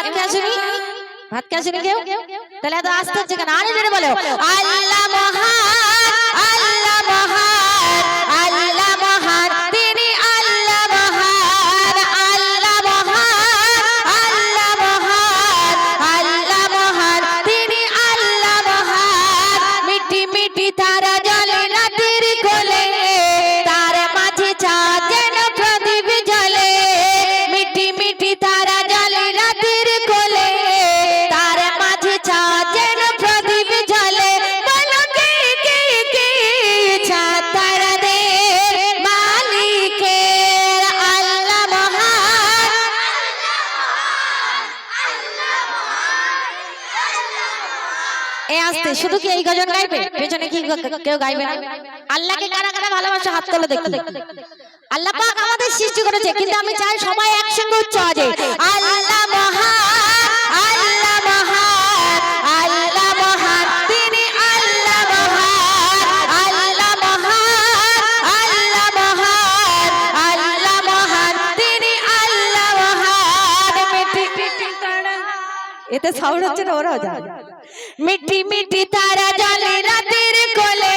ভাত খেয়া শুনি ভাত খেয়া শুনি কেউ তাহলে এত আস্তে হচ্ছে কেন আরে বলো আল্লাহ মহান এ আসতে শুধু কি এই গজন গাইবে পেছনে কি কেউ গাইবে না? আল্লাহকে কারা কারা ভালোবাসে? হাত তোলো দেখি। আল্লাহ পাক আমাদের সৃষ্টি করেছে কিন্তু আমি চাই সবাই একসঙ্গে উচ্চ আজে আল্লাহ মহান আল্লাহ মহান আল্লাহ মহান তিনি আল্লাহ মহান আল্লাহ মহান আল্লাহ মহান আল্লাহ মহান তিনি আল্লাহ তারা এতে সাউন্ড হচ্ছে না ওরাও যায় মিটি মিটি তারা জলে রাতের কোলে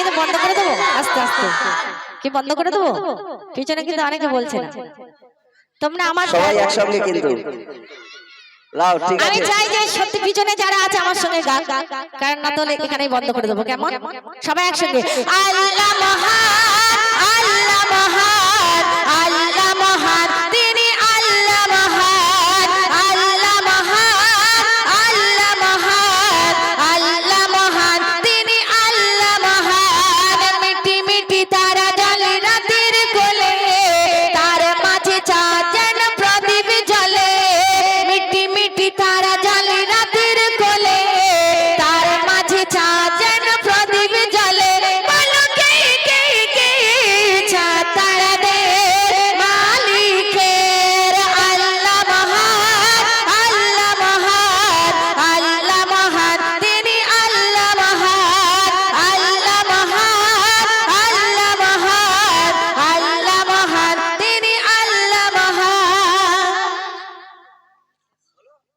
কিন্তু বন্ধ করে দেবো? আস্তে আস্তে। কি বন্ধ করে দেবো? পিছনে কিন্তু অনেকে বলছে না। তোমরা আমার সবাই একসঙ্গে কিন্তু। আমি চাই যে সত্যি পিছনে যারা আছে আমার সঙ্গে গান কারণ না তো এখানেই বন্ধ করে দেবো। কেমন? সবাই একসঙ্গে। আল্লাহ